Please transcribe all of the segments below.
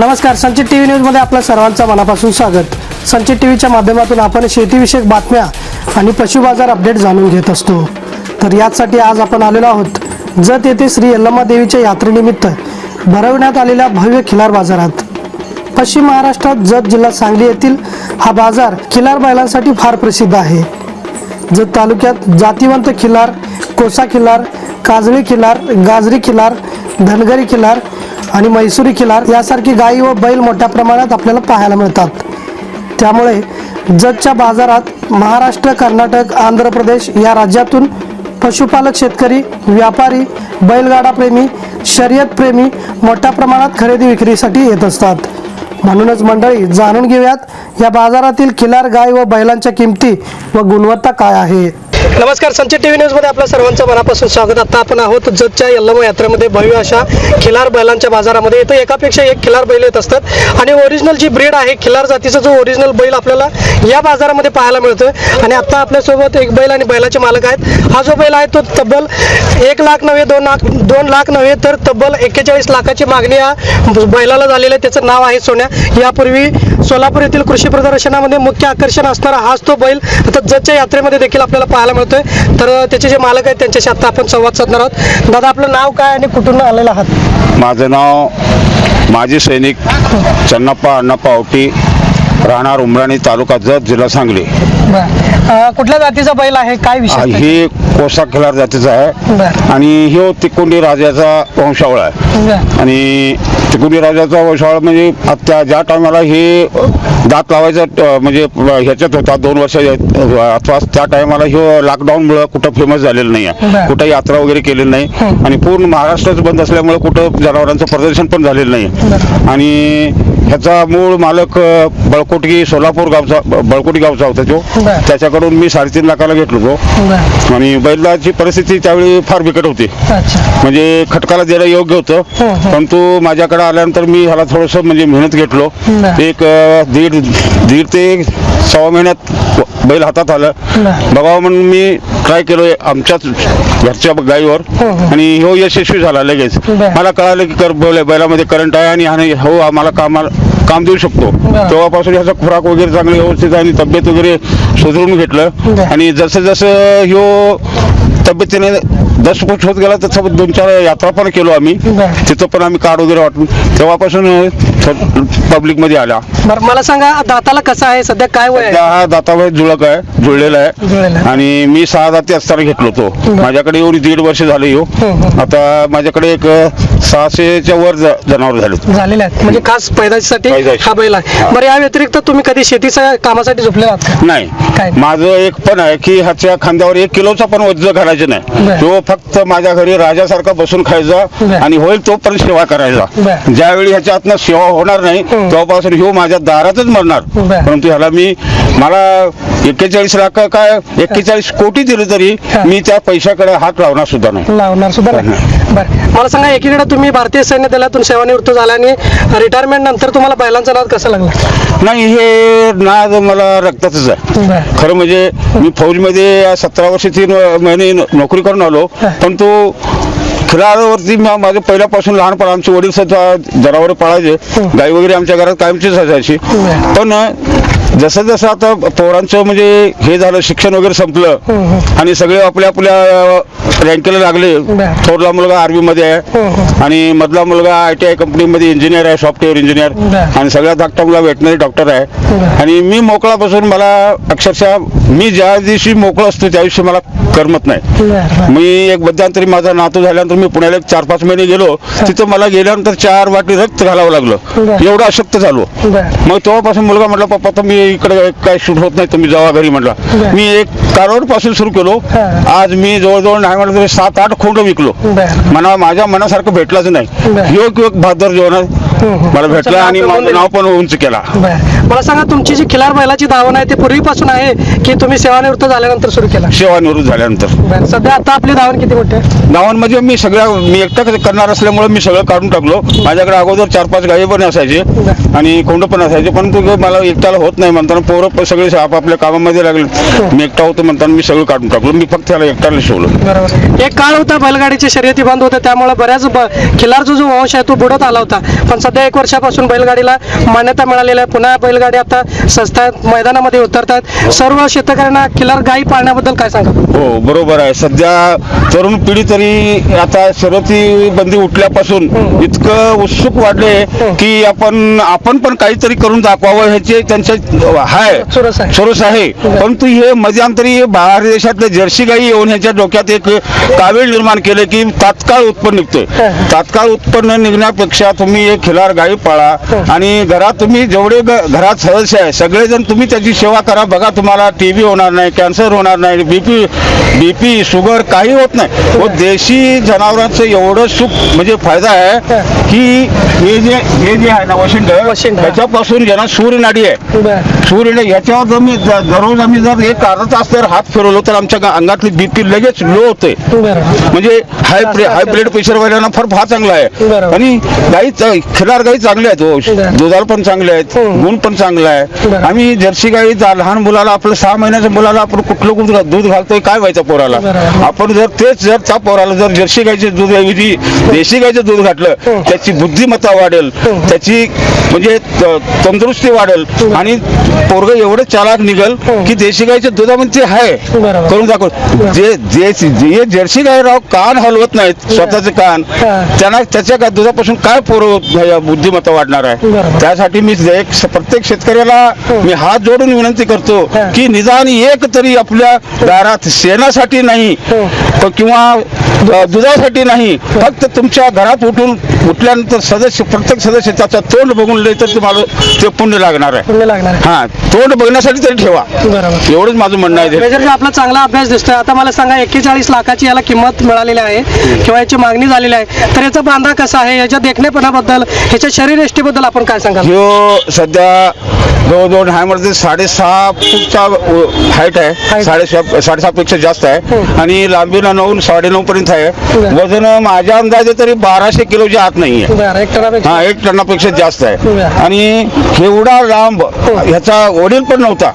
नमस्कार संचित T V न्यूजमध्ये आपल्या सर्वांचं मनापासून स्वागत. संचित टी व्हीच्या माध्यमातून आपण शेतीविषयक बातम्या आणि पशु बाजार अपडेट जाणून घेत असतो. तर याचसाठी आज आपण आलेलो आहोत. जत येथे श्री यल्लम्मा देवीच्या यात्रेनिमित्त भरवण्यात आलेल्या भव्य खिलार बाजारात. पश्चिम महाराष्ट्रात जत जिल्हा सांगली येथील हा बाजार खिलार बैलांसाठी फार प्रसिद्ध आहे. जत तालुक्यात जातिवंत खिलार कोसा खिलार काजळी खिलार गाजरी खिलार धनगरी खिलार आणि मैसुरी खिलार यासारखी गायी व बैल मोठ्या प्रमाणात आपल्याला पाहायला मिळतात. त्यामुळे जगच्या बाजारात महाराष्ट्र कर्नाटक आंध्र प्रदेश या राज्यातून पशुपालक शेतकरी व्यापारी बैलगाडा प्रेमी शर्यत प्रेमी मोठ्या प्रमाणात खरेदी विक्रीसाठी येत असतात. म्हणूनच मंडळी जाणून घेऊयात या बाजारातील खिलार गाय व बैलांच्या किमती व गुणवत्ता काय आहे? नमस्कार संचित टी व्ही न्यूजमध्ये आपल्या सर्वांचं मनापासून स्वागत. आता आपण आहोत जतच्या यल्लम यात्रेमध्ये. भव्य अशा खिलार बैलांच्या बाजारामध्ये. इथं एकापेक्षा एक खिलार बैल येत असतात. आणि ओरिजिनल जी ब्रीड आहे खिलार जातीचा जो ओरिजिनल बैल आपल्याला या बाजारामध्ये पाहायला मिळतोय. आणि आता आपल्यासोबत एक बैल आणि बैलाचे मालक आहेत. हा जो बैल आहे तो तब्बल एक लाख नव्हे दोन लाख दोन लाख नव्हे तर तब्बल एक्केचाळीस लाखाची मागणी या बैलाला झालेली आहे. त्याचं नाव आहे सोन्या. यापूर्वी सोलापूर येथील कृषी प्रदर्शनामध्ये मुख्य आकर्षण असणारा हाच तो बैल आता जतच्या यात्रेमध्ये देखील आपल्याला पाहायला मिळतोय. तर त्याचे जे मालक आहेत त्यांच्याशी आता आपण संवाद साधणार आहोत. दादा आपलं नाव काय आणि कुठून आलेलं आहात? माझं नाव माजी सैनिक चन्नप्पा अण्णाप्पा आवटी राहणार उमराणी तालुका जत जिल्हा सांगली. अं, कुठल्या जातीचा बैल आहे काय विषय ही कोसा खिलार जातीचा आहे बरं. आणि ह्यो तिकोंडी राजाचा वंशावळ आहे. आणि तिकोंडी राजाचा वंशावळ म्हणजे त्या ज्या टायमाला हे दात लावायचं अं, म्हणजे ह्याच्यात होता दोन वर्ष अथवा त्या टायमाला ह्यो लॉकडाऊनमुळं कुठं फेमस झालेलं नाही बरं. आहे कुठं यात्रा वगैरे केलेली नाही हं. आणि पूर्ण महाराष्ट्रच बंद असल्यामुळे कुठं जनावरांचं प्रदर्शन पण झालेलं नाही आणि ह्याचा मूळ मालक अ, बळकोटी सोलापूर गावचा ब- बळकोटी गावचा होता तो बरं. त्याच्याकडून मी साडेतीन लाखाला घेतलो तो बरं. आणि बैलाची परिस्थिती त्यावेळी फार बिकट होती म्हणजे खटकाला देणं योग्य होतं हं, हं. परंतु माझ्याकडे आल्यानंतर मी ह्याला थोडंसं म्हणजे मेहनत घेतलो. एक दीड दीड ते सव्वा महिन्यात बैल हातात आलं. बघावं म्हणून मी ट्राय केलो आमच्याच घरच्या गाईवर हं, हं. आणि हो यशस्वी झाला लगेच. मला कळालं की कर बैल- बैलामध्ये करंट आहे आणि हो आम्हाला कामाला काम देऊ शकतो. तेव्हापासून ह्याचा खुराक वगैरे चांगली व्यवस्थित आणि तब्येत वगैरे सुधारून घेतलं. आणि जसं जसं ह्यो तब्येतीने दस फूट होत गेला तसं दोन चार यात्रा पण केलो आम्ही. तिथं पण आम्ही कार्ड वगैरे वाटून तेव्हापासून पब्लिकमध्ये आला बरं मला सांगा दाताला कसं आहे सध्या काय वय आहे त्या हा दातावर जुळक आहे जुळलेला जुळलेला आहे आहे. आणि मी सहा दाती असताना घेतलो तो बरं. माझ्याकडे एवढी दीड वर्ष झाले हं. आता माझ्याकडे एक सहाशेच्या वर ज- जनावर झाले झालेले आहेत म्हणजे खास पैदाशीसाठी पैदाशी. हा बैल आहे बरं या व्यतिरिक्त तुम्ही कधी शेतीच्या कामासाठी झोपले आहात का? काय? नाही माझं एक पण आहे की ह्याच्या खांद्यावर एक किलोचा पण वज्ज घालायचं नाही बरं. तो फक्त माझ्या घरी राजासारखा बसून खायचा बरं. आणि होईल तो पण सेवा करायचा बरं. ज्यावेळी ह्याच्या हातनं सेवा होणार नाही. तेव्हापासून ह्यो माझ्या दारातच मरणार. परंतु ह्याला मी मला एक्केचाळीस लाख काय एक्केचाळीस कोटी दिले तरी. मी त्या पैशाकडे हात लावणार सुद्धा नाही लावणार सुद्धा नाही बरं मला सांगा एकीकडे तुम्ही भारतीय सैन्य दलातून सेवानिवृत्त झाला आणि रिटायरमेंट नंतर तुम्हाला बैलांचा नाद कसा लागला नाही हे नाद मला रक्तातच आहे. खरं म्हणजे मी फौजमध्ये सतरा वर्ष तीन महिने नोकरी करून आलो. पण तो खिलारावरती मा- माझं पहिल्यापासून लहानपण आमचे वडील सुद्धा जनावर पाळायचे हं. गाई वगैरे आमच्या घरात कायमचीच असायची बरं. पण जसं जसं आता पोरांचं म्हणजे हे झालं शिक्षण वगैरे संपलं हं, हं. आणि सगळे आपल्या आपल्या रँकेला लागले. थोरला मुलगा आर्मी मध्ये हं, आहे आणि मधला मुलगा आय टी आय कंपनीमध्ये इंजिनियर आहे सॉफ्टवेअर इंजिनियर. आणि सगळ्यात धाकटा मुलगा वेटनरी डॉक्टर आहे. आणि मी मोकळा बसून मला अक्षरशः मी ज्या दिवशी मोकळा असतो त्या दिवशी मला करमत नाही. मी एक मध्यंतरी माझा नातू झाल्यानंतर मी पुण्याला एक चार पाच महिने गेलो तिथं मला गेल्यानंतर चार वाटी रक्त घालावं लागलं. एवढं अशक्त झालो. मग तेव्हापासून मुलगा म्हटला पप्पा तुम्ही इकडे काय शूट होत नाही तुम्ही जावा घरी म्हटला. मी एक कारवडपासून सुरू केलो. आज मी जवळजवळ नाही म्हटलं तरी सात आठ खोंड विकलो. मला माझ्या मनासारखं भेटलाच नाही. योग योग भादर जेवण. मला भेटला आणि माझं पण नाव पण उंच केला. मला सांगा तुमची जी खिलार बैलाची धावण आहे ती पूर्वीपासून आहे की तुम्ही सेवानिवृत्त झाल्यानंतर सुरू केला? सेवानिवृत्त झाल्यानंतर. सध्या आता आपली धावण किती मोठी आहे? गावांमध्ये मी सगळ्या मी एकटा करणार असल्यामुळे मी सगळं काढून टाकलो. माझ्याकडे अगोदर चार पाच गाई पण असायचे. आणि कोंड पण असायचे पण मला एकट्याला होत नाही म्हणताना पोरं पण सगळे आपापल्या कामामध्ये लागले. मी एकटा होतो म्हणताना मी सगळं काढून टाकलो. मी फक्त त्याला एकट्याला शिवलं. एक काळ होता बैलगाडीच्या शर्यती बंद होत्या त्यामुळे बऱ्याच खिलारचा जो वंश आहे तो बुडत आला होता. पण सध्या एक वर्षापासून बैलगाडीला मान्यता मिळालेली आहे. पुन्हा बैलगाडी आता संस्था मैदानामध्ये उतरतात. सर्व शेतकऱ्यांना किलर गाई पाळण्याबद्दल काय सांगा? हो बरोबर आहे. सध्या तरुण पिढी तरी आता शर्यती बंदी उठल्यापासून इतकं उत्सुक वाढले की आपण आपण पण काहीतरी करून दाखवावं ह्याचे त्यांच्या हाय चुरस आहे. परंतु हे मध्यांतरी बाहेर देशातले जर्सी गाई येऊन ह्याच्या डोक्यात एक कावीळ निर्माण केले की तात्काळ उत्पन्न निघतोय. तात्काळ उत्पन्न निघण्यापेक्षा तुम्ही एक खिलार गाई पाळा. आणि घरात तुम्ही जेवढे घरात सदस्य आहे सगळेजण तुम्ही त्याची सेवा करा. बघा तुम्हाला टीबी होणार नाही कॅन्सर होणार नाही बीपी बीपी शुगर काही होत नाही. व देशी जनावरांचं एवढं सुख म्हणजे फायदा आहे की हे जे हे जे आहे ना वशिंड हा. त्याच्यापासून ज्यांना सूर्यनाडी आहे सूर्य याच्यावर जर मी दररोज आम्ही जर एक अर्धा तास जर हात फिरवलो तर आमच्या अंगातली बीपी लगेच लो होते. म्हणजे हाय हाय ब्लड प्रेशर वाल्यांना फार फार चांगला आहे. आणि गाई खिलार गाई चांगले आहेत हो. दुधाला पण चांगले आहेत. गुण पण चांगला आहे. आम्ही जर्सी गाई लहान मुलाला आपलं सहा महिन्याच्या मुलाला आपण कुठलं कुठलं दूध घालतोय काय व्हायचं पोराला. आपण जर तेच जर त्या पोराला जर जर्सी गाईचे दूध ऐवजी देशी गाईचं दूध घातलं त्याची बुद्धिमत्ता वाढेल त्याची म्हणजे तंदुरुस्ती वाढेल आणि पोरग एवढं चालाक निघल की देशी गाईच्या दुधामध्ये ते आहे. करून दाखव जे जे जे जर्सी गाई राव कान हलवत नाहीत स्वतःचे कान हा. त्यांना त्याच्या दुधापासून काय पोर बुद्धिमत्ता वाढणार आहे. त्यासाठी मी एक प्रत्येक शेतकऱ्याला मी हात जोडून विनंती करतो हा. की निदान एक तरी आपल्या दारात शेणासाठी नाही प- किंवा दुधासाठी नाही फक्त तुमच्या घरात उठून उठल्यानंतर सदस्य प्रत्येक सदस्य त्याचा तोंड बघून लय तर तुम्हाला ते पुण्य लागणार आहे. पुण्य लागणार आहे. हा तोंड बघण्यासाठी तरी ठेवा. बरोबर. एवढंच माझं म्हणणं आहे. आपला चांगला अभ्यास दिसतोय. आता मला सांगा एक्केचाळीस लाखाची याला किंमत मिळालेली आहे किंवा याची मागणी झालेली आहे तर याचा बांधा कसा आहे? याच्या देखणेपणाबद्दल ह्याच्या शरीर यष्टीबद्दल आपण काय सांगाल? ह्यो सध्या जवळजवळ ह्यामध्ये साडेसहा फूटचा हाईट आहे. साडेसहा साडेसहा पेक्षा जास्त आहे. आणि लांबीला नऊ साडेनऊ पर्यंत आहे. वजन माझ्या अंदाजे तरी बाराशे किलोच्या आत नाही आहे. बरं एक टनापेक्षा. हा एक टनापेक्षा जास्त आहे. आणि एवढा लांब ह्याचा वडील पण नव्हता.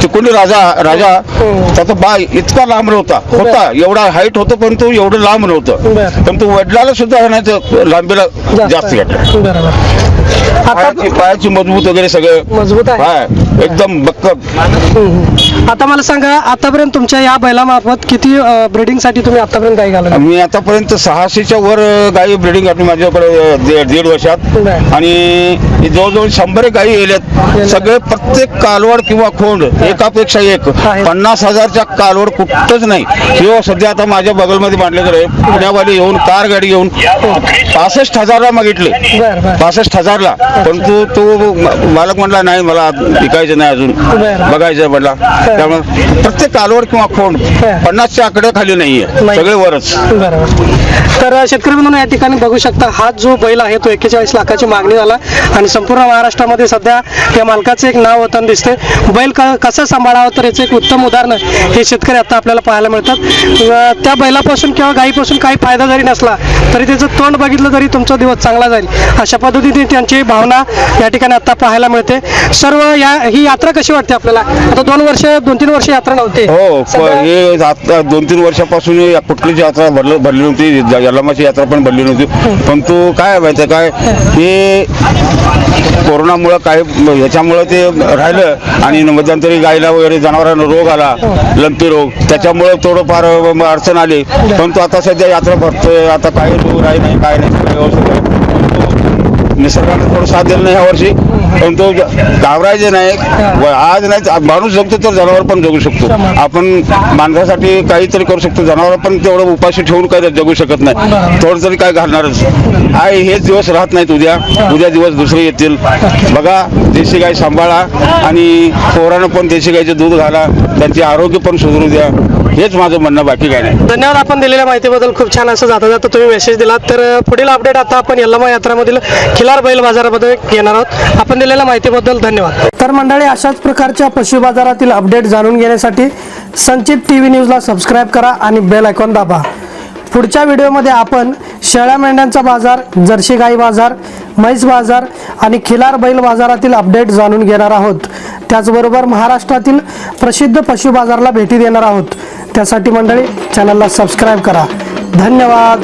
चिकोणी राजा राजा हो. त्याचा बाय इतका लांब नव्हता. होता. एवढा हाईट होतं पण तो एवढं लांब नव्हतं. पण तो वडिलाला सुद्धा लांबीला जास्त घातलं. पायाची पायाची मजबूत वगैरे सगळं. मजबूत आहे. हा एकदम बक्कम. आता मला सांगा आतापर्यंत तुमच्या या बैलामार्फत किती ब्रिडिंगसाठी तुम्ही आतापर्यंत गाई घालवल्या मी आतापर्यंत सहाशेच्या वर गाई ब्रिडिंग घातली माझ्याकडे दीड दीड वर्षात. आणि जवळजवळ शंभर गाई येल्यात सगळे प्रत्येक कालवड किंवा खोंड एकापेक्षा एक. पन्नास हजारच्या कालवड कुठंच नाही. किंवा सध्या आता माझ्या बगलमध्ये आहे. पुण्यावाले येऊन कार गाडी येऊन पासष्ट हजारला मागितले. बर बर. पासष्ट हजारला. पण तो मालक म्हणला नाही मला विकायचं नाही अजून. बरं. बघायचं म्हणला. त्यामुळे प्रत्येक कालवड किंवा खोंड. पन्नासच्या आकडे खाली नाहीये. नाही. सगळे वरच. बरोबर. तर शेतकरी म्हणून या ठिकाणी बघू शकता हा जो बैल आहे तो एक्केचाळीस लाखाची मागणी झाला. आणि संपूर्ण महाराष्ट्रामध्ये सध्या या मालकाचं एक नाव होताना दिसते बैल क कसं सांभाळावं तर याचं एक उत्तम उदाहरण हे शेतकरी आता आपल्याला पाहायला मिळतात. त्या बैलापासून किंवा गायीपासून काही फायदा जरी नसला तरी त्याचं तोंड बघितलं तरी तुमचा दिवस चांगला जाईल. अशा पद्धतीने त्यांची भावना या ठिकाणी आता पाहायला मिळते. सर्व या ही यात्रा कशी वाटते आपल्याला? आता दोन वर्ष दोन तीन वर्ष यात्रा नव्हती. हो प- सध्या- हे आता दोन तीन वर्षापासून कुठलीच यात्रा भरल भरली नव्हती. ज- यल्लामाची यात्रा पण भरली नव्हती. पण तो काय माहिती काय? हे. कोरोनामुळं काय म- ह्याच्यामुळं ते राहिलं आणि मध्यंतरी गायला वगैरे जनावरांना रोग आला लंपी रोग. त्याच्यामुळं थोडंफार म- अडचण आली. पण तो आता सध्या यात्रा भरतोय. आता काही रोग राही नाही काय नाही. सगळं व्यवस्थित निसर्गाने थोडं साथ दिलं नाही ह्या वर्षी. पण तो ज- घाबरायचे नाही. व आज नाही माणूस जगतो तर जनावर पण जगू शकतो. आपण माणसासाठी काहीतरी करू शकतो. जनावर पण तेवढं उपाशी ठेवून काही जगू शकत नाही. थोडं तरी काय घालणारच. आहे हेच दिवस राहत नाहीत उद्या. उद्या दिवस दुसरे येतील. बघा देशी गाय सांभाळा आणि पोरानं पण देशी गायचं दूध घाला. त्यांचे आरोग्य पण सुधरू द्या. हेच माझं म्हणणं बाकी काय नाही. धन्यवाद आपण दिलेल्या माहितीबद्दल खूप छान असं जाता जाता तुम्ही मेसेज दिलात. तर पुढील अपडेट आता आपण यल्लमा यात्रामधील खिलार बैल बाजाराबद्दल घेणार आहोत. आपण दिलेल्या माहितीबद्दल धन्यवाद. तर मंडळी अशाच प्रकारच्या पशु बाजारातील अपडेट जाणून घेण्यासाठी संचित टी व्ही न्यूजला सबस्क्राईब करा आणि बेल आयकॉन दाबा. पुढच्या व्हिडिओमध्ये आपण शेळ्या मेंढ्यांचा बाजार जर्सी गाई बाजार म्हैस बाजार आणि खिलार बैल बाजारातील अपडेट जाणून घेणार आहोत. त्याचबरोबर महाराष्ट्रातील प्रसिद्ध पशु बाजारला भेटी देणार आहोत. त्यासाठी मंडळी चॅनलला सबस्क्राईब करा. धन्यवाद.